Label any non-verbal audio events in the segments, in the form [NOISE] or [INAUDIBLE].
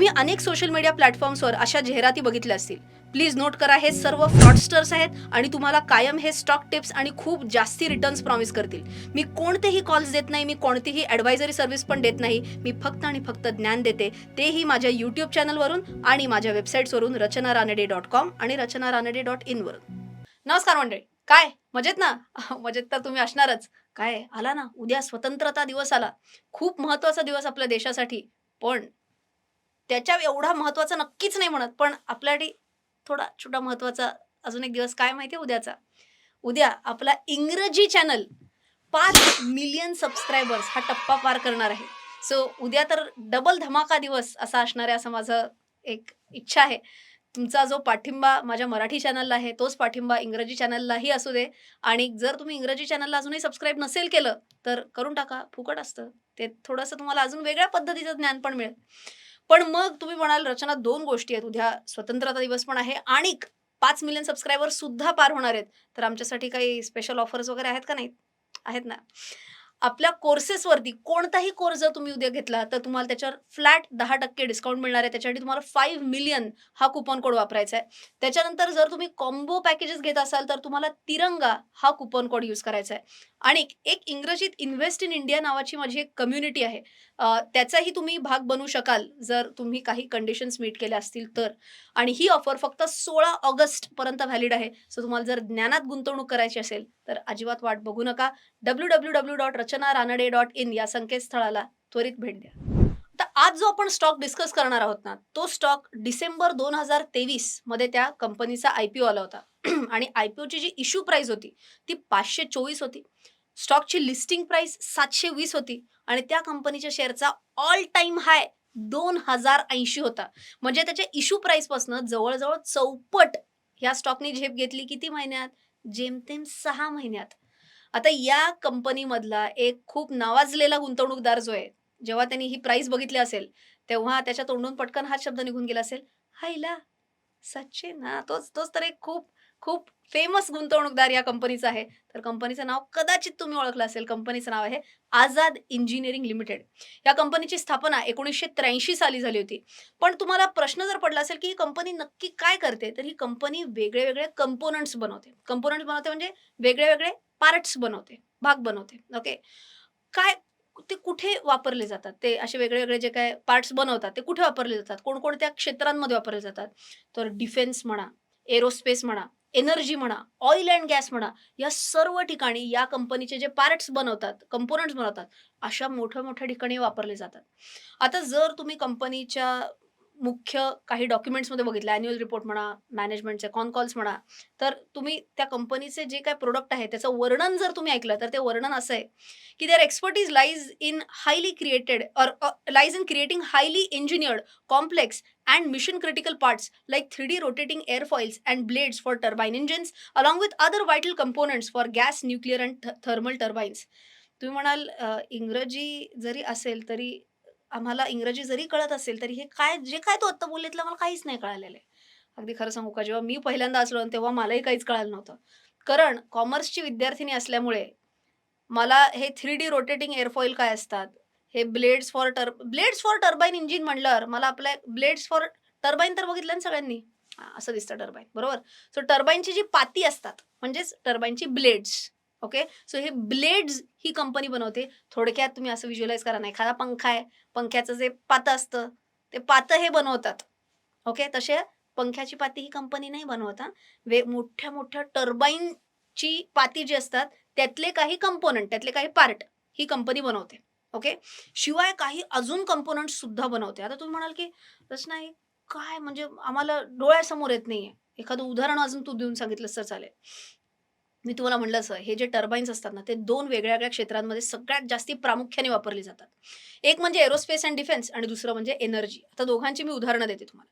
तुम्ही अनेक social media प्लॅटफॉर्म्सवर अशा जाहिराती बघितल्या असतील. प्लीज नोट करा हे सर्व फ्रॉडस्टर्स आहेत आणि तुम्हाला कायम हे स्टॉक टिप्स आणि खूप जास्ती रिटर्न्स प्रॉमिस करतील. मी कोणतेही कॉल्स देत नाही मी कोणतीही ॲडवायझरी सर्व्हिस पण देत नाही. मी फक्त आणि फक्त ज्ञान देते. तेही माझ्या यूट्यूब चॅनलवरून आणि माझ्या वेबसाईट्सवरून रचना रानडे डॉट कॉम आणि रचना रानडे डॉट इनवरून नमस्कार मंडळी. काय? मजेत ना? [LAUGHS] मजेत तर तुम्ही असणारच. काय? आला ना? उद्या स्वतंत्रता दिवस आला. खूप महत्त्वाचा दिवस आपल्या देशासाठी. पण त्याच्या एवढा महत्त्वाचा नक्कीच नाही म्हणत पण आपल्यासाठी थोडा छोटा महत्त्वाचा अजून एक दिवस काय माहिती उद्याचा. उद्या आपला इंग्रजी चॅनल पाच मिलियन सबस्क्रायबर्स हा टप्पा पार करणार आहे. सो उद्या तर डबल धमाका दिवस असा असणार आहे असं माझं एक इच्छा आहे. तुमचा जो पाठिंबा माझ्या मराठी चॅनलला आहे तोच पाठिंबा इंग्रजी चॅनललाही असू दे. आणि जर तुम्ही इंग्रजी चॅनलला अजूनही सबस्क्राईब नसेल केलं तर करून टाका फुकट असतं. ते थोडंसं तुम्हाला अजून वेगळ्या पद्धतीचं ज्ञान पण मिळेल. पण मग तुम्ही म्हणाल रचना दोन गोष्टी आहेत. उद्या स्वतंत्रता दिवस पण आहे आणि पाच मिलियन सबस्क्रायबर सुद्धा पार होणार आहेत. तर आमच्यासाठी काही स्पेशल ऑफर्स वगैरे आहेत का नाहीत? आहेत ना. आपल्या कोर्सेसवरती कोणताही कोर्स जर तुम्ही उद्या घेतला तर तुम्हाला त्याच्यावर फ्लॅट दहा टक्के डिस्काउंट मिळणार आहे. त्याच्यासाठी तुम्हाला फाईव्ह मिलियन हा कुपन कोड वापरायचा आहे. त्याच्यानंतर जर तुम्ही कॉम्बो पॅकेजेस घेत असाल तर तुम्हाला तिरंगा हा कुपन कोड यूज करायचा आहे. आणि एक इंग्रजीत इन्व्हेस्ट इन इंडिया नावाची माझी एक कम्युनिटी आहे. त्याचाही तुम्ही भाग बनू शकाल जर तुम्ही काही कंडिशन्स मीट केल्या असतील तर. आणि ही ऑफर फक्त सोळा ऑगस्ट पर्यंत व्हॅलिड आहे. सो तुम्हाला जर ज्ञानात गुंतवणूक करायची असेल तर अजिबात वाट बघू नका. W W W dot Rachana Ranade dot in या संकेतस्थळाला त्वरित भेट द्या. आता आज जो आपण स्टॉक डिस्कस करणार आहोत ना तो स्टॉक डिसेंबर दोन हजार तेवीसमध्ये त्या कंपनीचा आयपीओ आला होता. [CLEARS THROAT] आणि आयपीओची जी इश्यू प्राइस होती ती पाचशे चोवीस होती. स्टॉकची लिस्टिंग प्राइस सातशे वीस होती आणि त्या कंपनीच्या शेअरचा ऑल टाइम हाय दोन हजार ऐंशी होता. म्हणजे त्याच्या इश्यू प्राइसपासून जवळजवळ चौपट ह्या स्टॉकनी झेप घेतली किती महिन्यात? जेमतेम सहा महिन्यात. आता या कंपनीमधला एक खूप नावाजलेला गुंतवणूकदार जो आहे जेव्हा त्यांनी ही प्राइस बघितली असेल तेव्हा त्याच्या तोंडून पटकन हाच शब्द निघून गेला असेल हायला सच्चे ना तोच तोच तर एक खूप खूप फेमस गुंतवणूकदार या कंपनीचा आहे. तर कंपनीचं नाव कदाचित तुम्ही ओळखलं असेल कंपनीचं नाव आहे आझाद इंजिनिअरिंग लिमिटेड. या कंपनीची स्थापना एकोणीसशे त्र्याऐंशी साली झाली होती. पण तुम्हाला प्रश्न जर पडला असेल की ही कंपनी नक्की काय करते तर ही कंपनी वेगळे वेगळे कंपोनंट्स बनवते. कंपोनंट्स बनवते म्हणजे वेगळे वेगळे पार्ट्स बनवते भाग बनवते. ओके काय ते कुठे वापरले जातात? ते असे वेगळे वेगळे जे काय पार्ट्स बनवतात ते कुठे वापरले जातात? कोणकोणत्या क्षेत्रांमध्ये वापरले जातात? तर डिफेन्स म्हणा एरोस्पेस म्हणा एनर्जी म्हणा ऑइल अँड गॅस म्हणा या सर्व ठिकाणी या कंपनीचे जे पार्ट्स बनवतात कंपोनंट्स बनवतात अशा मोठ्या मोठ्या ठिकाणी वापरले जातात. आता जर तुम्ही कंपनीच्या मुख्य काही डॉक्युमेंट्समध्ये बघितलं अॅन्युअल रिपोर्ट म्हणा मॅनेजमेंटचे कॉन कॉल्स म्हणा तर तुम्ही त्या कंपनीचे जे काय प्रोडक्ट आहे त्याचं वर्णन जर तुम्ही ऐकलं तर ते वर्णन असं आहे की there expertise lies in highly created और lies in creating highly engineered complex and mission critical parts like 3D rotating airfoils and and blades for turbine engines along with other components components for gas nuclear and thermal turbines तुम्ही म्हणाल इंग्रजी जरी असेल तरी आम्हाला इंग्रजी जरी कळत असेल तरी हे काय जे काय तो आत्ता बोललेतलं मला काहीच नाही कळालेलं आहे. अगदी खरं सांगू का जेव्हा मी पहिल्यांदा असलो तेव्हा मलाही काहीच कळालं नव्हतं. कारण कॉमर्सची विद्यार्थिनी असल्यामुळे मला हे थ्री डी रोटेटिंग एअरफॉईल काय असतात? हे ब्लेड्स फॉर टर ब्लेड्स फॉर टर्बाईन इंजिन म्हणल्यावर मला आपल्या ब्लेड्स फॉर टर्बाईन तर बघितलं ना सगळ्यांनी? असं दिसतं टर्बाईन बरोबर? सो टर्बाईनची जी पाती असतात म्हणजेच टर्बाईनची ब्लेड्स ओके सो हे ब्लेड्स ही कंपनी बनवते. थोडक्यात तुम्ही असं विज्युलाइज करा ना एखादा पंखा आहे पंख्याचं जे पातं असतं ते पातं हे बनवतात. ओके तसे पंख्याची पाती ही कंपनी नाही बनवत वे मोठ्या मोठ्या टर्बाईनची पाती जी असतात त्यातले काही कंपोनंट त्यातले काही पार्ट ही कंपनी बनवते. ओके शिवाय काही अजून कंपोनंट सुद्धा बनवते. आता तुम्ही म्हणाल की रचना हे काय? म्हणजे आम्हाला डोळ्यासमोर येत नाहीये. एखादं उदाहरण अजून तू देऊन सांगितलं तर चालेल. मी तुम्हाला म्हणलं असं हे जे टर्बाईन्स असतात ना ते दोन वेगळ्या वेगळ्या क्षेत्रांमध्ये सगळ्यात जास्ती प्रामुख्याने वापरली जातात. एक म्हणजे एरोस्पेस अँड डिफेन्स आणि दुसरं म्हणजे एनर्जी आता दोघांची मी उदाहरणं देते तुम्हाला.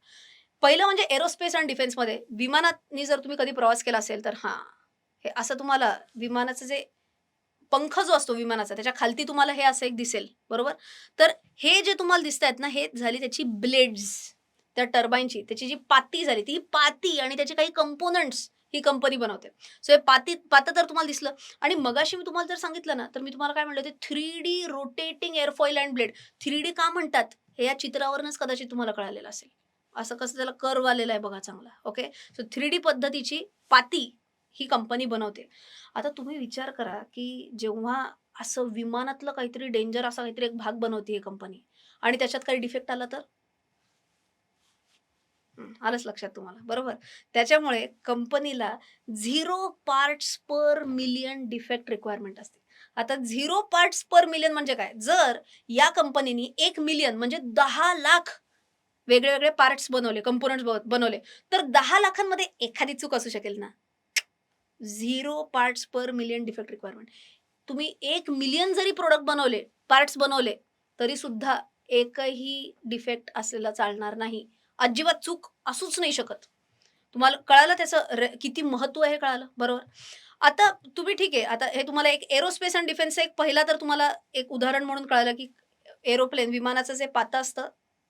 पहिलं म्हणजे एरोस्पेस अँड डिफेन्समध्ये विमानातनी जर तुम्ही कधी प्रवास केला असेल तर हां हे असं तुम्हाला विमानाचं जे पंख जो असतो विमानाचा त्याच्या खालती तुम्हाला हे असं एक दिसेल बरोबर? तर हे जे तुम्हाला दिसत आहेत ना हे झाली त्याची ब्लेड्स त्या टर्बाईनची त्याची जी पाती झाली ती पाती आणि त्याचे काही कंपोनंट्स ही कंपनी बनवते. सो हे पाती पातं तर तुम्हाला दिसलं. आणि मगाशी मी तुम्हाला जर सांगितलं ना तर मी तुम्हाला काय म्हणलं ते three D rotating airfoil and blade three D का म्हणतात? हे या चित्रावरूनच कदाचित तुम्हाला कळालेलं असेल. असं कसं त्याला कर्व आलेला आहे बघा चांगला. ओके सो थ्री डी पद्धतीची पाती ही कंपनी बनवते. आता तुम्ही विचार करा की जेव्हा असं विमानातलं काहीतरी डेंजर असा काहीतरी एक भाग बनवते ही कंपनी आणि त्याच्यात काही डिफेक्ट आला तर? आलंच लक्षात तुम्हाला. बरोबर? त्याच्यामुळे कंपनीला zero parts per million defect requirement असते. आता झिरो पार्ट्स पर मिलियन म्हणजे काय? जर या कंपनीनी एक मिलियन म्हणजे दहा लाख वेगळे वेगळे पार्ट्स बनवले कंपोनंट्स बनवले तर दहा लाखांमध्ये एखादी चूक असू शकेल ना? Zero parts per million defect requirement. तुम्ही एक मिलियन जरी प्रोडक्ट बनवले पार्ट्स बनवले तरी सुद्धा एकही डिफेक्ट असलेला चालणार नाही. अजिबात चूक असूच नाही शकत. तुम्हाला कळालं त्याचं किती महत्त्व आहे कळालं? बरोबर? आता तुम्ही ठीक आहे. आता हे तुम्हाला एक एरोस्पेस अँड डिफेन्स एक पहिला तर तुम्हाला एक उदाहरण म्हणून कळालं की एरोप्लेन विमानाचं जे पाता असतं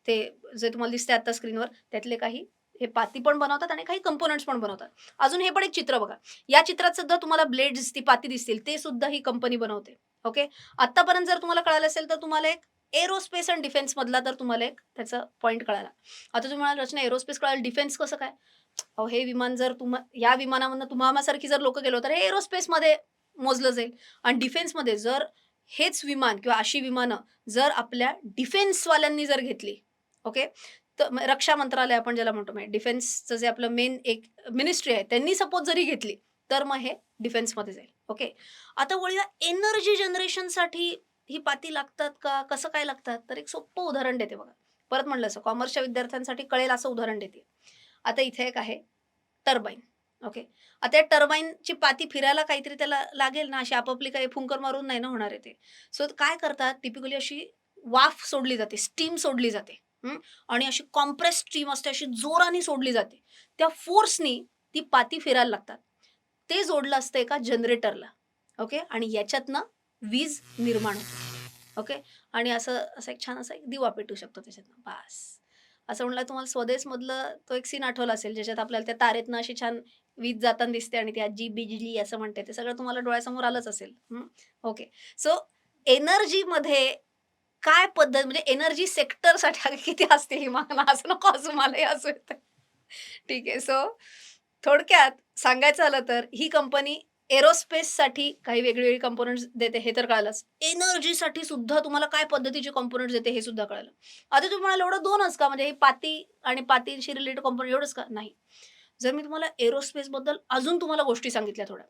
ते जे तुम्हाला दिसते आता स्क्रीनवर त्यातले काही हे पाती पण बनवतात आणि काही कंपोनंट्स पण बनवतात. अजून हे पण एक चित्र बघा. या चित्रात सुद्धा तुम्हाला ब्लेड ती पाती दिसतील. ते सुद्धा ही कंपनी बनवते. ओके आतापर्यंत जर तुम्हाला कळालं असेल तर तुम्हाला एक एरोस्पेस अँड डिफेन्स मधला तर तुम्हाला एक त्याचा पॉईंट कळाला. आता तुम्ही म्हणाल रचना एरोस्पेस कळालं डिफेन्स कसं काय? अहो हे विमान जर तुम्हा या विमानामधनं तुम्हासारखी जर लोक गेलो तर हे एरोस्पेसमध्ये मोजलं जाईल. आणि डिफेन्समध्ये जर हेच विमान किंवा अशी विमानं जर आपल्या डिफेन्सवाल्यांनी जर घेतली ओके तर रक्षा मंत्रालय आपण ज्याला म्हणतो म्हणजे डिफेन्सचं जे आपलं मेन एक मिनिस्ट्री आहे त्यांनी सपोज जरी घेतली तर मग हे डिफेन्समध्ये जाईल ओके आता वळूया एनर्जी जनरेशनसाठी ही पाती लागतात का? कसं काय लागतात? तर एक सोपं उदाहरण देते बघा. परत म्हणलं असं कॉमर्सच्या विद्यार्थ्यांसाठी कळेल असं उदाहरण देते. आता इथे एक आहे टर्बाईन ओके आता या टर्बाईनची पाती फिरायला काहीतरी त्याला लागेल ना? अशी आपापली काही फुंकर मारून नाही ना होणार आहे ते. सो काय करतात? टिपिकली अशी वाफ सोडली जाते स्टीम सोडली जाते. आणि अशी कॉम्प्रेस स्टीम असते अशी जोराने सोडली जाते. त्या फोर्सनी ती पाती फिरायला लागतात. ते जोडलं असतं एका जनरेटरला ओके आणि याच्यातनं वीज निर्माण होते. ओके? आणि असं असं एक छान असा एक दिवा पेटू शकतो त्याच्यातनं. बास. असं म्हणलं तुम्हाला स्वदेशमधलं तो एक सीन आठवला असेल ज्याच्यात आपल्याला त्या तारेतनं अशी छान वीज जाताना दिसते आणि ती आजी बिजली असं म्हणते. ते सगळं तुम्हाला डोळ्यासमोर आलंच असेल. ओके. सो एनर्जीमध्ये काय पद्धत म्हणजे एनर्जी सेक्टरसाठी किती असते ही मागणं? असं नको असं मलाही असं येतं. ठीक आहे. सो थोडक्यात सांगायचं झालं तर ही कंपनी एरोस्पेससाठी काही वेगवेगळी कंपोनंट्स देते हे तर कळालंच. एनर्जीसाठी सुद्धा तुम्हाला काय पद्धतीचे कॉम्पोनंट्स देते हे सुद्धा कळालं. आता तुम्ही म्हणाल एवढं दोनच का? म्हणजे हे पाती आणि पातीशी रिलेटेड कॉम्पोनंट एवढंच का? नाही. जर मी तुम्हाला एरोस्पेसबद्दल अजून तुम्हाला गोष्टी सांगितल्या थोड्या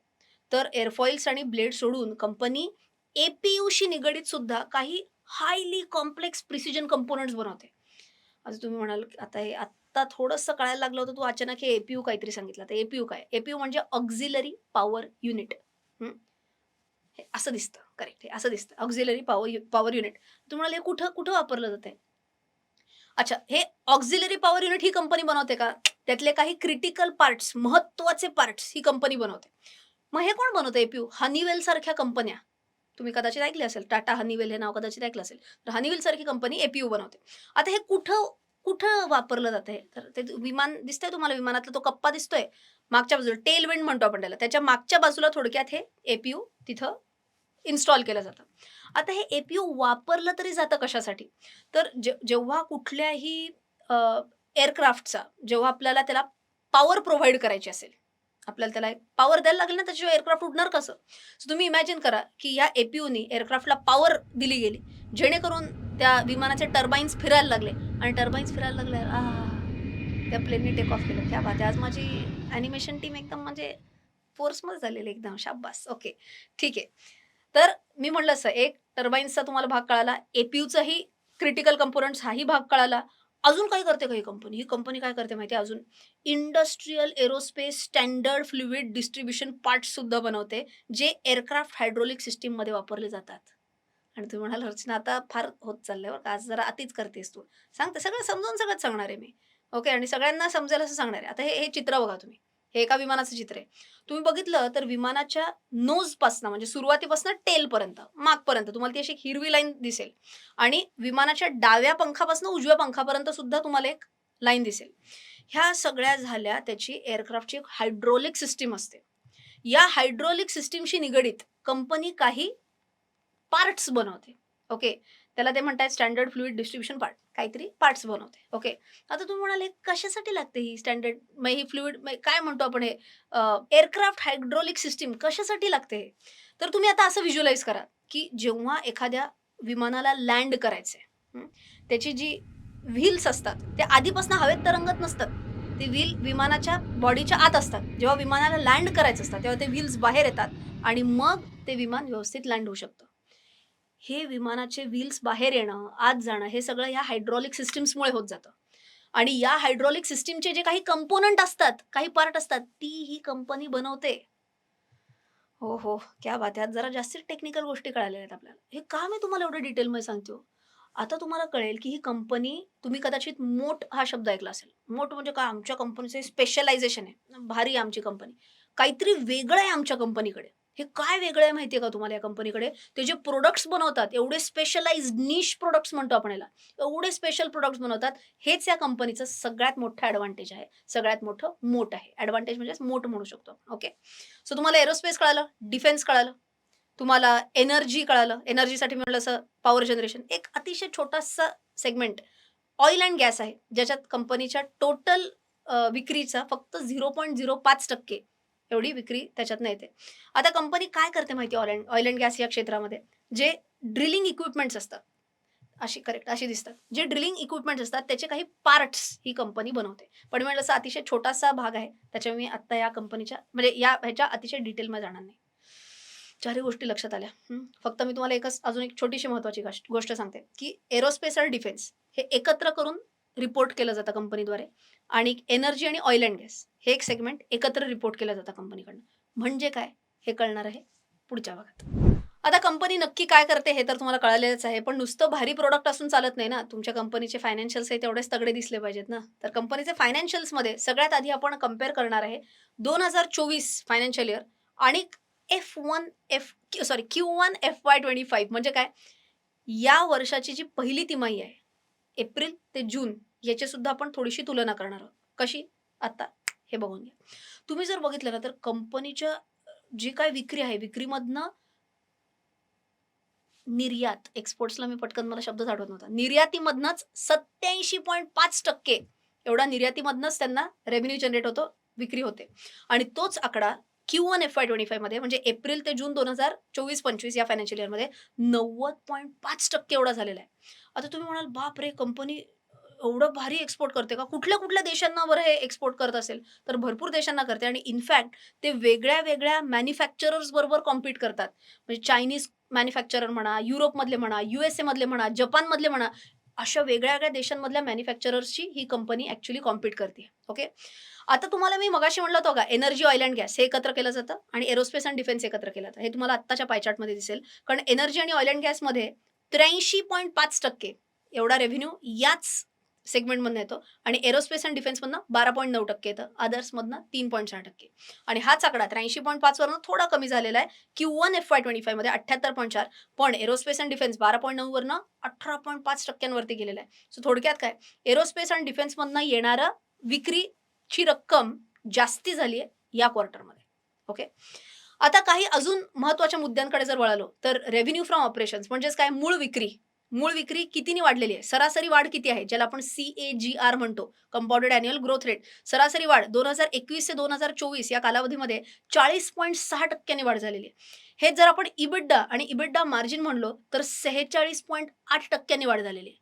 तर एअरफॉईल्स आणि ब्लेड सोडून कंपनी एपीयूशी निगडीत सुद्धा काही हायली कॉम्प्लेक्स प्रिसिजन कंपोनंट्स बनवते. आता तुम्ही म्हणाल की आता हे आत्ता थोडंसं कळायला लागलं होतं तू अचानक हे एपीयू काहीतरी सांगितलं. तर एपीयू काय? एपीयू म्हणजे ऑक्झिलरी पॉवर युनिट हे? असं दिसतं. करेक्ट हे असं दिसतं. ऑक्झिलरी पॉवर पॉवर युनिट तुम्हाला म्हणाल हे कुठं कुठं वापरलं जाते अच्छा हे ऑक्झिलरी पॉवर युनिट ही कंपनी बनवते का? त्यातले काही क्रिटिकल पार्ट्स महत्त्वाचे पार्ट्स ही कंपनी बनवते. मग हे कोण बनवतं एपीयू हनीवेल सारख्या कंपन्या तुम्ही कदाचित ऐकले असेल. टाटा हनीवेल हे नाव कदाचित ऐकलं असेल. तर हनीवेल सारखी कंपनी एपीयू बनवते. आता हे कुठं कुठं वापरलं जातं हे तर ते विमान दिसतंय तुम्हाला विमानातला तो कप्पा दिसतोय. मागच्या बाजूला टेल विंड म्हणतो आपण त्याला. त्याच्या मागच्या बाजूला थोडक्यात हे एपीयू तिथं इन्स्टॉल केलं जातं. आता हे एपीयू वापरलं तरी जातं कशासाठी? तर जे जेव्हा कुठल्याही एअरक्राफ्टचा जेव्हा आपल्याला त्याला पॉवर प्रोव्हाइड करायची असेल आपल्याला त्याला एक पॉवर द्यायला लागेल ना त्याच्याशिवाय एअरक्राफ्ट उडणार कसं? सो तुम्ही इमॅजिन करा की या एपीयूनी एअरक्राफ्टला पॉवर दिली गेली. जेणेकरून त्या विमानाचे टर्बाईन्स फिरायला लागले. आणि टर्बाईन्स फिरायला लागले. आ त्या प्लेनने टेक ऑफ केलं. त्या बात आज माझी ॲनिमेशन टीम एकदम म्हणजे फोर्समध्ये झालेली एकदम. शाब्बास ओके ठीक आहे. तर मी म्हणलं असं एक टर्बाईन्सचा तुम्हाला भाग कळाला. एपीयूचाही क्रिटिकल कंपोनंट्स हाही भाग कळाला. अजून काय करते का ही कंपनी ही कंपनी काय करते माहिती आहे अजून? Industrial aerospace standard fluid distribution parts सुद्धा बनवते जे एअरक्राफ्ट हायड्रोलिक सिस्टीममध्ये वापरले जातात. आणि तुम्ही म्हणाल रचना आता फार होत चाललंय बरं का आज जरा अतिच करतेस तू. सांगते सगळं समजून सगळंच सांगणार आहे मी. ओके? आणि सगळ्यांना समजेल असं सांगणार आहे. आता हे हे चित्र बघा तुम्ही. हे एका विमानाचं चित्र आहे. तुम्ही बघितलं तर विमानाच्या नोजपासनं म्हणजे सुरुवातीपासून टेलपर्यंत मागपर्यंत तुम्हाला ती अशी हिरवी लाईन दिसेल. आणि विमानाच्या डाव्या पंखापासून उजव्या पंखापर्यंत सुद्धा तुम्हाला एक लाईन दिसेल. ह्या सगळ्या झाल्या त्याची एअरक्राफ्टची एक हायड्रोलिक सिस्टीम असते. या हायड्रोलिक सिस्टीमशी निगडीत कंपनी काही पार्ट्स बनवते. ओके त्याला ते म्हणतात स्टँडर्ड फ्लुईड डिस्ट्रीब्युशन पार्ट काहीतरी पार्ट्स बनवते. ओके आता तुम्ही म्हणाले कशासाठी लागते ही स्टँडर्ड मग ही फ्लुईड काय म्हणतो आपण हे? एअरक्राफ्ट हायड्रोलिक सिस्टीम कशासाठी लागते हे? तर तुम्ही आता असं व्हिज्युअलाइज करा की जेव्हा एखाद्या विमानाला लँड करायचे त्याची जी व्हील्स असतात ते आधीपासून हवेत तरंगत नसतात. ते व्हील विमानाच्या बॉडीच्या आत असतात. जेव्हा विमानाला लँड करायचं असतात तेव्हा ते व्हील्स बाहेर येतात आणि मग ते विमान व्यवस्थित लँड होऊ शकतं. हे विमानाचे व्हील्स बाहेर येणं आत जाणं हे सगळं या हायड्रॉलिक सिस्टीम्समुळे होत जातं. आणि या हायड्रॉलिक सिस्टीमचे जे काही कंपोनंट असतात काही पार्ट असतात ती ही कंपनी बनवते. हो हो. क्या बात आहे जरा जास्तीच टेक्निकल गोष्टी कळाल्या आहेत आपल्याला. हे का मी तुम्हाला एवढं डिटेलमध्ये सांगतो हो? आता तुम्हाला कळेल की ही कंपनी तुम्ही कदाचित मोठ हा शब्द ऐकला असेल. मोठ म्हणजे काय? आमच्या कंपनीचं स्पेशलायझेशन आहे. भारी आमची कंपनी काहीतरी वेगळं आहे आमच्या कंपनीकडे हे काय वेगळं आहे माहिती आहे का तुम्हाला या कंपनीकडे ते जे प्रोडक्ट्स बनवतात एवढे स्पेशलाइज निश प्रोडक्ट्स म्हणतो आपण याला. एवढे स्पेशल प्रोडक्ट्स बनवतात हेच या कंपनीचं सगळ्यात मोठं ॲडव्हान्टेज आहे. सगळ्यात मोठं मोठ आहे. ॲडव्हान्टेज म्हणजे मोठ म्हणू शकतो. ओके सो तुम्हाला एरोस्पेस कळालं डिफेन्स कळालं तुम्हाला एनर्जी कळालं. एनर्जीसाठी म्हटलं असं पॉवर जनरेशन एक अतिशय छोटासा सेगमेंट ऑइल अँड गॅस आहे ज्याच्यात कंपनीच्या टोटल विक्रीचा फक्त झिरो पॉईंट झिरो पाच टक्के. एवढी विक्री त्याच्यातनं येते. आता कंपनी काय करते माहिती oil and oil and gas या क्षेत्रामध्ये? जे ड्रिलिंग इक्विपमेंट्स असतात. अशी करेक्ट अशी दिसतात. जे ड्रिलिंग इक्विपमेंट्स असतात त्याचे काही पार्ट्स ही कंपनी बनवते. पण म्हणजे असा अतिशय छोटासा भाग आहे. त्याच्यामुळे मी आत्ता या कंपनीच्या म्हणजे या ह्याच्या अतिशय डिटेलमध्ये जाणार नाही. चारही गोष्टी लक्षात आल्या. फक्त मी तुम्हाला एकच अजून एक छोटीशी महत्वाची गोष्ट गोष्ट सांगते की एरोस्पेस आणि डिफेन्स हे एकत्र करून रिपोर्ट केलं जातं कंपनीद्वारे आणि एनर्जी आणि ऑइल अँड गॅस हे एक सेगमेंट एकत्र रिपोर्ट केलं जातं कंपनीकडनं म्हणजे काय? हे कळणार आहे पुढच्या भागात. आता कंपनी नक्की काय करते हे तर तुम्हाला कळालेलंच आहे पण नुसतं भारी प्रोडक्ट असून चालत नाही ना. तुमच्या कंपनीचे फायनान्शियल्स हे तेवढेच तगडे दिसले पाहिजेत ना. तर कंपनीचे फायनान्शियल्समध्ये सगळ्यात आधी आपण कंपेअर करणार आहे दोन हजार चोवीस फायनान्शियल इयर आणि F one F sorry Q one F Y twenty five म्हणजे काय? या वर्षाची जी पहिली तिमाही आहे एप्रिल ते जून याची सुद्धा आपण थोडीशी तुलना करणार आहोत. कशी? आत्ता हे बघून घ्या. तुम्ही जर बघितलं ना तर कंपनीच्या जी काय विक्री आहे विक्रीमधनं निर्यात एक्सपोर्ट्सला मी पटकन मला शब्द आठवत नव्हता. निर्यातीमधनंच सत्याऐंशी पॉईंट पाच टक्के एवढा निर्यातीमधनंच त्यांना रेव्हेन्यू जनरेट होतो विक्री होते. आणि तोच आकडा Q one F I twenty फायमध्ये म्हणजे एप्रिल ते जून दोन हजार चोवीस पंचवीस या फायनान्शियल इयरमध्ये नव्वद पॉईंट पाच टक्के एवढा झालेला आहे. आता तुम्ही म्हणाल बाप रे कंपनी एवढं भारी एक्सपोर्ट करते का? कुठल्या कुठल्या देशांना बरं हे एक्सपोर्ट करत असेल? तर भरपूर देशांना करते. आणि इनफॅक्ट ते वेगळ्या वेगळ्या मॅन्युफॅक्चरर्स बरोबर कॉम्पीट करतात. म्हणजे चायनीज मॅन्युफॅक्चरर म्हणा युरोपमधले म्हणा युएसए मधले म्हणा जपानमधले म्हणा अशा वेगळ्या वेगळ्या देशांमधल्या मॅन्युफॅक्चरर्सची ही कंपनी ऍक्च्युली कॉम्पीट करते. ओके आता तुम्हाला मी मगाशी म्हणलं होतं का एनर्जी ऑइल अँड गॅस हे एकत्र केलं जातं आणि एरोस्पेस अँड डिफेन्स एकत्र केलं जातं. हे तुम्हाला आत्ताच्या पायचार्टमध्ये दिसेल. कारण एनर्जी आणि ऑइल अँड गॅसमध्ये त्र्याऐंशी पॉईंट पाच टक्के एवढा रेव्हेन्यू याच सेगमेंटमधनं येतो. आणि एरोस्पेस अँड डिफेन्समधनं बारा पॉईंट नऊ टक्के येतं. अदर्समधनं तीन पॉईंट सहा टक्के. आणि हाच आकडा त्र्याऐंशी पॉईंट पाचवरनं थोडा कमी झालेला आहे. Q one F Y twenty फायमध्ये अठ्ठ्याहत्तर पॉईंट चार. पण एरोस्पेस अँड डिफेन्स बारा पॉईंट नऊवरनं अठरा पॉईंट पाच टक्क्यांवरती गेलेला आहे. सो थोडक्यात काय? एरोस्पेस अँड डिफेन्समधनं येणारं विक्रीची रक्कम जास्ती झाली आहे या क्वार्टरमध्ये. ओके? आता काही अजून महत्त्वाच्या मुद्द्यांकडे जर वळालो तर रेव्हेन्यू फ्रॉम ऑपरेशन्स म्हणजेच काय? मूळ विक्री. मूळ विक्री कितीनी वाढलेली आहे? सरासरी वाढ किती आहे? ज्याला आपण सी ए जी आर म्हणतो. कंपाऊंडेड अॅन्युअल ग्रोथ रेट सरासरी वाढ दोन हजार एकवीस ते दोन हजार चोवीस या कालावधीमध्ये चाळीस पॉईंट सहा टक्क्यांनी वाढ झालेली आहे. हे जर आपण इबिड्डा आणि इबिड्डा मार्जिन म्हणलो तर सेहेचाळीस पॉईंट आठ टक्क्यांनी वाढ झालेली आहे.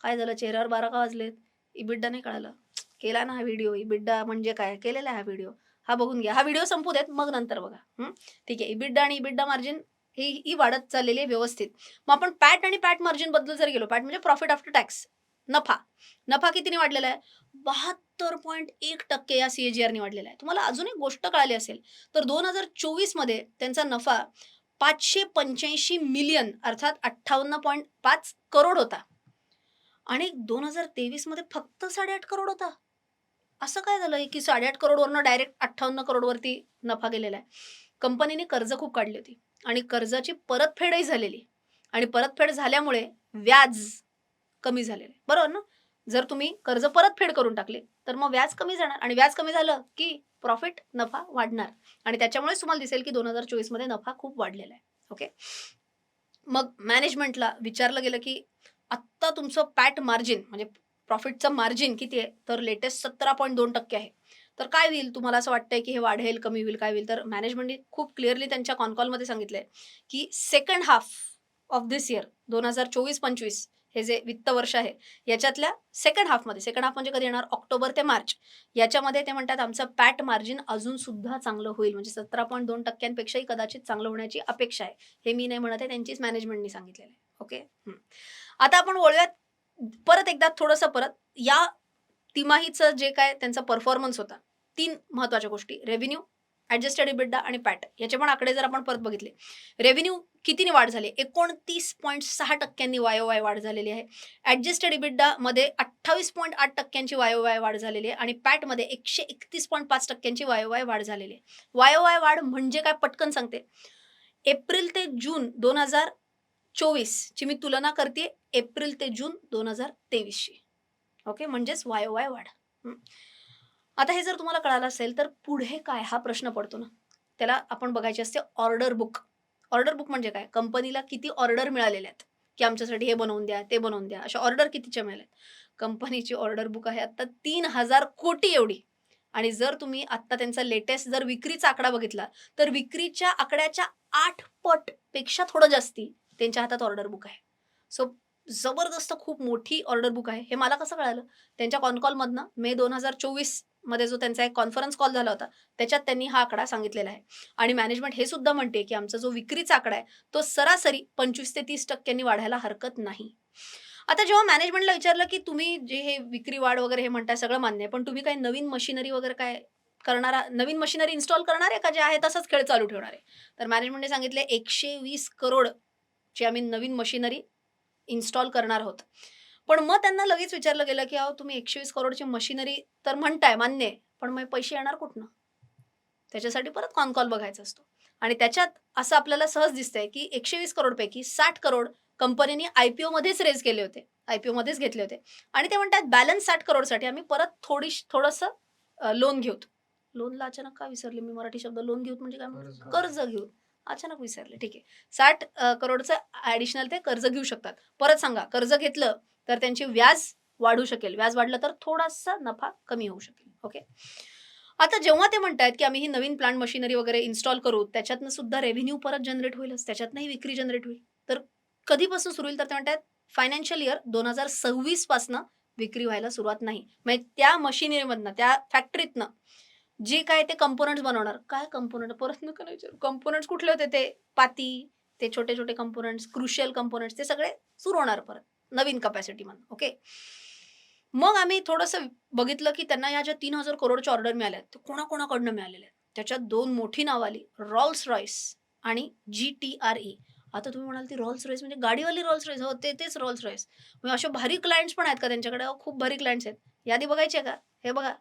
काय झालं? चेहऱ्यावर बारा का वाजलेत? इबिड्डा नाही कळालं. केला ना हा व्हिडिओ इबिड्डा म्हणजे काय? केलेला आहे हा व्हिडिओ हा बघून घ्या. हा व्हिडिओ संपू देत. मग नंतर बघा. ठीक आहे. इबिड्डा आणि इबिड्डा मार्जिन ही ही वाढत चाललेली आहे व्यवस्थित. मग आपण पॅट आणि पॅट मार्जिनबद्दल जर गेलो पॅट म्हणजे प्रॉफिट आफ्टर टॅक्स नफा. नफा कितीने वाढलेला आहे? बहात्तर पॉईंट एक टक्के या सीएजीआरने वाढलेला आहे. तुम्हाला अजून एक गोष्ट कळाली असेल तर दोन हजार चोवीसमध्ये त्यांचा नफा पाचशे पंच्याऐंशी मिलियन अर्थात अठ्ठावन्न पॉईंट पाच करोड होता. आणि दोन हजार तेवीसमध्ये फक्त साडेआठ करोड होता. असं काय झालं? की साडेआठ करोडवरनं डायरेक्ट अठ्ठावन्न करोडवरती नफा गेलेला आहे. कंपनीने कर्ज खूप काढली होती. आणि कर्जाची परतफेडही झालेली. आणि परतफेड झाल्यामुळे व्याज कमी झालेलं. आहे बरोबर ना? जर तुम्ही कर्ज परतफेड करून टाकले तर मग व्याज कमी जाणार. आणि व्याज कमी झालं की प्रॉफिट नफा वाढणार. आणि त्याच्यामुळेच तुम्हाला दिसेल की दोन हजार चोवीसमध्ये नफा खूप वाढलेला आहे. ओके? मग मॅनेजमेंटला विचारलं गेलं की आत्ता तुमचं पॅट मार्जिन म्हणजे प्रॉफिटचं मार्जिन किती आहे? तर लेटेस्ट सतरा पॉईंट दोन टक्के आहे. तर काय होईल? तुम्हाला असं वाटतंय की हे वाढेल कमी होईल काय होईल? तर मॅनेजमेंटने खूप क्लिअरली त्यांच्या कॉनकॉलमध्ये सांगितलंय की second half of this year दोन हजार चोवीस पंचवीस हे जे वित्त वर्ष आहे याच्यातल्या सेकंड हाफमध्ये सेकंड हाफ म्हणजे कधी येणार? ऑक्टोबर ते मार्च. याच्यामध्ये ते म्हणतात आमचं पॅट मार्जिन अजून सुद्धा चांगलं होईल. म्हणजे सतरा पॉईंट दोन टक्क्यांपेक्षाही कदाचित चांगलं होण्याची अपेक्षा आहे. हे मी नाही म्हणत आहे त्यांचीच मॅनेजमेंटनी सांगितलेलं आहे. ओके आता आपण वळूयात परत एकदा थोडंसं परत. या तिमाहीचं जे काय त्यांचा परफॉर्मन्स होता तीन महत्त्वाच्या गोष्टी. रेव्हेन्यू ॲडजस्टेड इबिड्डा आणि पॅट याचे पण आकडे जर आपण परत बघितले. रेव्हेन्यू कितीने वाढ झाली? एकोणतीस पॉईंट सहा टक्क्यांनी वायोवाय वाढ झालेली आहे. ॲडजस्टेड इबिड्डामध्ये अठ्ठावीस पॉईंट आठ टक्क्यांची वायोवाय वाढ झालेली आहे आणि पॅटमध्ये एकशे एकतीस पॉईंट पाच टक्क्यांची वायोवाय वाढ झालेली आहे. वायोवाय वाढ म्हणजे काय? पटकन सांगते. एप्रिल ते जून दोन हजार चोवीसची मी तुलना करते एप्रिल ते जून दोन हजार तेवीसची. ओके? म्हणजेच वायोवाय वाढ. आता हे जर तुम्हाला कळालं असेल तर पुढे काय? हा प्रश्न पडतो ना. त्याला आपण बघायचे असते ऑर्डर बुक ऑर्डर बुक म्हणजे काय? कंपनीला किती ऑर्डर मिळालेल्या आहेत की आमच्यासाठी हे बनवून द्या ते बनवून द्या. अशा ऑर्डर कितीच्या मिळाल्यात कंपनीची ऑर्डर बुक आहे आत्ता तीन हजार कोटी एवढी. आणि जर तुम्ही आत्ता त्यांचा लेटेस्ट जर विक्रीचा आकडा बघितला तर विक्रीच्या आकड्याच्या आठ पटपेक्षा थोडं जास्ती त्यांच्या हातात ऑर्डर बुक आहे. सो जबरदस्त खूप मोठी ऑर्डर बुक आहे. हे मला कसं कळालं? त्यांच्या कॉनकॉलमधनं मे दोन हजार चोवीस मध्ये जो त्यांचा एक कॉन्फरन्स कॉल झाला होता त्याच्यात त्यांनी हा आकडा सांगितलेला आहे. आणि मॅनेजमेंट हे सुद्धा म्हणते की आमचा जो विक्रीचा आकडा आहे तो सरासरी पंचवीस ते तीस टक्क्यांनी वाढायला हरकत नाही. आता जेव्हा मॅनेजमेंटला विचारलं की तुम्ही जे हे विक्री वाढ वगैरे हे म्हणताय सगळं मान्य आहे पण तुम्ही काही नवीन मशिनरी वगैरे काय करणारा नवीन मशिनरी इन्स्टॉल करणार आहे का जे आहे तसंच खेळ चालू ठेवणार आहे? तर मॅनेजमेंटने सांगितले एकशे वीस करोड ची आम्ही नवीन मशिनरी इन्स्टॉल करणार आहोत. पण मग त्यांना लगेच विचारलं गेलं की अहो तुम्ही एकशे वीस करोडची मशिनरी तर म्हणताय मान्य आहे पण मग पैसे येणार कुठनं? त्याच्यासाठी परत कॉन कॉल बघायचा असतो. आणि त्याच्यात असं आपल्याला सहज दिसतंय की एकशे वीस करोडपैकी साठ करोड कंपनीने आयपीओ मध्येच रेज केले होते. आयपीओ मध्येच घेतले होते. आणि ते म्हणतात बॅलन्स साठ करोडसाठी आम्ही परत थोडी थोडंसं लोन घेऊत. लोनला अचानक का विसरले? मी मराठी शब्द लोन घेऊत म्हणजे काय कर्ज. घेऊन अचानक विसरले. ठीक आहे. साठ करोडचं ऍडिशनल ते कर्ज घेऊ शकतात. परत सांगा कर्ज घेतलं तर त्यांची व्याज वाढू शकेल. व्याज वाढलं तर थोडासा नफा कमी होऊ शकेल. ओके आता जेव्हा ते म्हणतात की आम्ही ही नवीन प्लांट मशिनरी वगैरे इन्स्टॉल करू त्याच्यातनं सुद्धा रेव्हेन्यू परत जनरेट होईलच त्याच्यातनंही विक्री जनरेट होईल. तर कधीपासून सुरू होईल तर ते म्हणतात फायनान्शियल इयर दोन हजार सव्वीस पासनं विक्री व्हायला सुरुवात नाही. म्हणजे त्या मशिनरीमधनं त्या फॅक्टरीतनं जे काय ते कंपोनंट्स बनवणार काय कंपोनंट परत नका विचारू. कंपोनंट्स कुठले होते ते? पाती ते छोटे छोटे कंपोनंट्स क्रुशियल कंपोनंट्स ते सगळे सुरू होणार परत. नवीन कपॅसिटी म्हणून ओके मग आम्ही थोडंसं बघितलं की त्यांना या ज्या तीन हजार करोडच्या ऑर्डर मिळाल्या आहेत ते कोणाकोणाकडनं मिळालेल्या आहेत? त्याच्यात दोन मोठी नावं आली रॉल्स रॉईस आणि जी टी आर ई आता तुम्ही म्हणाल ती रॉल्स रॉईस म्हणजे गाडीवाली रॉल्स रॉईस हो ते तेच रॉल्स रॉईस म्हणजे असे भारी क्लायंट्स पण आहेत का त्यांच्याकडे? खूप भारी क्लायंट्स आहेत. यादी बघायची आहे का? हे बघा.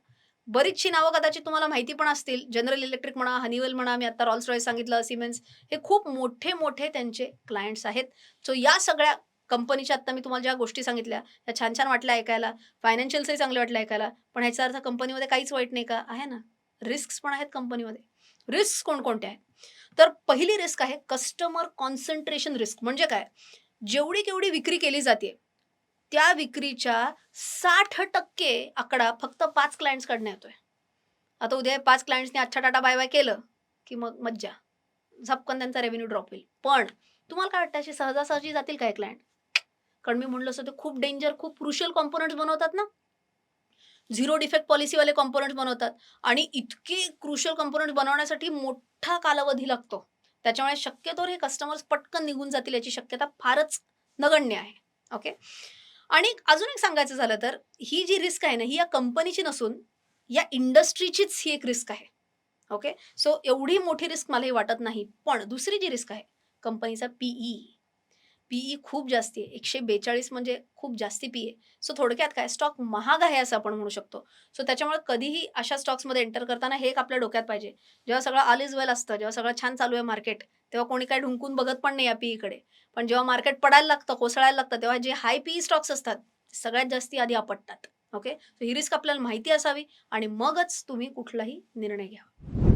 बरीचशी नावं कदाचित तुम्हाला माहिती पण असतील. जनरल इलेक्ट्रिक म्हणा हनिवेल म्हणा मी आता रॉल्स रॉईस सांगितलं सिमेन्स हे खूप मोठे मोठे त्यांचे क्लायंट्स आहेत. सो या सगळ्या कंपनीच्या आत्ता मी तुम्हाला ज्या गोष्टी सांगितल्या त्या छान छान वाटल्या ऐकायला. फायनान्शियल्सही चांगले वाटलं ऐकायला. पण ह्याचा अर्थ कंपनीमध्ये काहीच वाईट नाही का? आहे ना? रिस्क पण आहेत कंपनीमध्ये. रिस्क कोणकोणत्या आहेत? तर पहिली रिस्क आहे कस्टमर कॉन्सन्ट्रेशन रिस्क म्हणजे काय? जेवढी केवढी विक्री केली जाते त्या विक्रीच्या साठ टक्के आकडा फक्त पाच क्लायंट्सकडनं येतोय. आता उद्या पाच क्लायंट्सने अच्छा टाटा बाय बाय केलं की मग मज्जा. झपकन त्यांचा रेव्हेन्यू ड्रॉप होईल. पण तुम्हाला काय वाटतं अशी सहजासहजी जातील काय क्लायंट कारण मी म्हणलं असं ते खूप डेंजर खूप क्रुशियल कॉम्पोनंट्स बनवतात ना. झिरो डिफेक्ट पॉलिसीवाले कॉम्पोनंट्स बनवतात. आणि इतके क्रुशियल कॉम्पोनंट बनवण्यासाठी मोठा कालावधी लागतो. त्याच्यामुळे शक्यतो हे कस्टमर्स पटकन निघून जातील याची शक्यता फारच नगण्य आहे. ओके आणि अजून एक सांगायचं झालं तर ही जी रिस्क आहे ना ही या कंपनीची नसून या इंडस्ट्रीचीच ही एक रिस्क आहे. ओके सो एवढी मोठी रिस्क मलाही वाटत नाही. पण दुसरी जी रिस्क आहे कंपनीचा पीई पीई खूप जास्ती आहे. एकशे बेचाळीस म्हणजे खूप जास्ती पी आहे. सो थोडक्यात काय? स्टॉक महाग आहे असं आपण म्हणू शकतो. सो त्याच्यामुळे कधीही अशा स्टॉक्समध्ये एंटर करताना हे एक आपल्या डोक्यात पाहिजे. जेव्हा सगळं आल इज वेल असतं जेव्हा सगळं छान चालू आहे मार्केट तेव्हा कोणी काय ढुंकून बघत पण नाही या पीईकडे पण जेव्हा मार्केट पडायला लागतं कोसळायला लागतं तेव्हा जे हाय पीई स्टॉक्स असतात सगळ्यात जास्ती आधी आपटतात. ओके सो ही रिस्क आपल्याला माहिती असावी आणि मगच तुम्ही कुठलाही निर्णय घ्या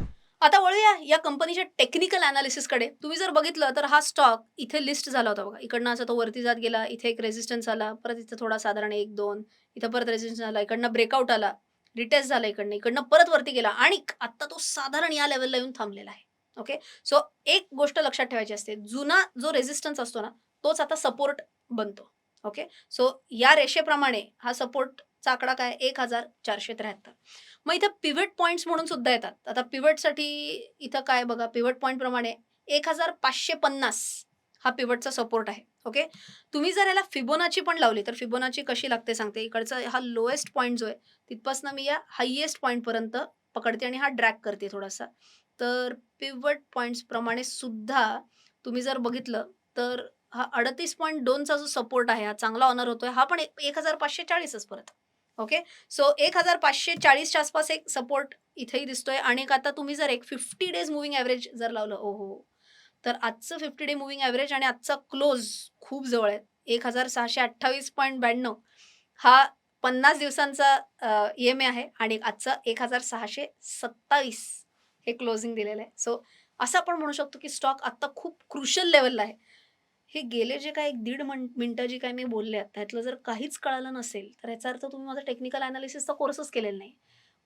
आता वळूया या कंपनीच्या टेक्निकल अनालिसिसकडे तुम्ही जर बघितलं तर हा स्टॉक इथे लिस्ट झाला होता बघा. इकडनं असं तो वरती जात गेला इथे एक रेजिस्टन्स आला परत इथं थोडा साधारण एक दोन इथं परत रेजिस्टन्स आला इकडनं ब्रेकआउट आला रिटेस्ट झाला इकडनं इकडनं परत वरती गेला आणि आता तो साधारण या लेवलला येऊन थांबलेला आहे. ओके सो एक गोष्ट लक्षात ठेवायची असते जुना जो रेझिस्टन्स असतो ना तोच आता सपोर्ट बनतो. ओके सो या रेषेप्रमाणे हा सपोर्ट चा आकडा काय? एक हजार चारशे त्र्याहत्तर. मग इथं पिव्हट पॉईंट्स म्हणून सुद्धा येतात. आता पिव्हटसाठी इथं काय बघा? पिव्हट पॉईंट प्रमाणे एक हजार पाचशे पन्नास हा पिवटचा सपोर्ट आहे. ओके तुम्ही जर याला फिबोनाची पण लावली तर फिबोनाची कशी लागते सांगते. इकडचा हा लोएस्ट पॉईंट जो आहे तिथपासून मी या हायएस्ट पॉईंटपर्यंत पकडते आणि हा ड्रॅक करते थोडासा. तर पिवट पॉईंट्सप्रमाणे सुद्धा तुम्ही जर बघितलं तर हा अडतीस पॉईंट दोनचा जो सपोर्ट आहे हा चांगला ऑनर होतोय. हा पण एक एक हजार पाचशे चाळीसच परत. ओके सो एक हजार पाचशे चाळीसच्या आसपास एक सपोर्ट इथेही दिसतोय. आणि एक आता तुम्ही जर एक फिफ्टी डेज मुव्हिंग ॲव्हरेज जर लावलं ओहो. हो तर आजचं फिफ्टी डे मुव्हिंग ॲव्हरेज आणि आजचा क्लोज खूप जवळ आहे. एक हजार सहाशे अठ्ठावीस पॉईंट ब्याण्णव. हा पन्नास दिवसांचा ई एम ए आहे आणि आजचा एक हजार सहाशे सत्तावीस हे क्लोजिंग दिलेलं आहे. सो असं आपण म्हणू शकतो की स्टॉक आत्ता खूप क्रुशल लेवलला आहे. हे गेले जे काय एक दीड मिनटं जी काय मी बोलले त्यातलं जर काहीच कळालं नसेल तर याचा अर्थ तुम्ही माझा टेक्निकल अनालिसिसचा कोर्सच केलेला नाही.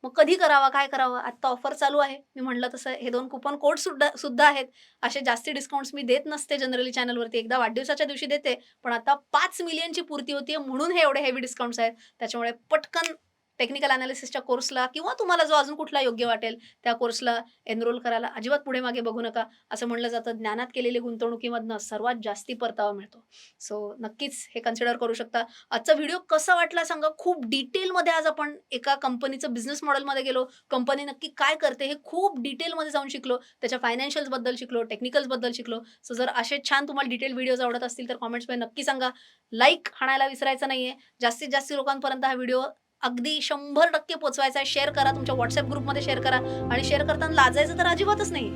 मग कधी करावा काय करावं? आत्ता ऑफर चालू आहे. मी म्हणलं तसं हे दोन कुपन कोड सुद्धा सुद्धा आहेत. असे जास्ती डिस्काउंट्स मी देत नसते जनरली चॅनलवरती एकदा वाढदिवसाच्या दिवशी देते पण आता पाच मिलियनची पूर्ती होती म्हणून हे एवढे हेवी डिस्काउंट्स आहेत. त्याच्यामुळे पटकन टेक्निकल अनालिसिसच्या कोर्सला किंवा तुम्हाला जो अजून कुठला योग्य वाटेल त्या कोर्सला एनरोल करायला अजिबात पुढे मागे बघू नका. असं म्हणलं जातं ज्ञानात केलेली गुंतवणुकीमधनं सर्वात जास्ती परतावा मिळतो. सो नक्कीच हे कन्सिडर करू शकता. आजचा व्हिडिओ कसा वाटला सांगा? खूप डिटेलमध्ये आज आपण एका कंपनीचं बिझनेस मॉडेलमध्ये गेलो. कंपनी नक्की काय करते हे खूप डिटेलमध्ये जाऊन शिकलो. त्याच्या फायनान्शियल्सबद्दल शिकलो टेक्निकल्सबद्दल शिकलो. सो जर असे छान तुम्हाला डिटेल व्हिडिओज आवडत असतील तर कॉमेंट्समध्ये नक्की सांगा. लाईक हाणायला विसरायचं नाहीये. जास्तीत जास्त लोकांपर्यंत हा व्हिडिओ अगदी शंभर टक्के पोचवायचा आहे. शेअर करा तुमच्या व्हॉट्सअप ग्रुपमध्ये शेअर करा. आणि शेअर करताना लाजायचं तर अजिबातच नाही.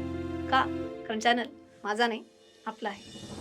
का? कारण चॅनल माझा नाही आपला आहे.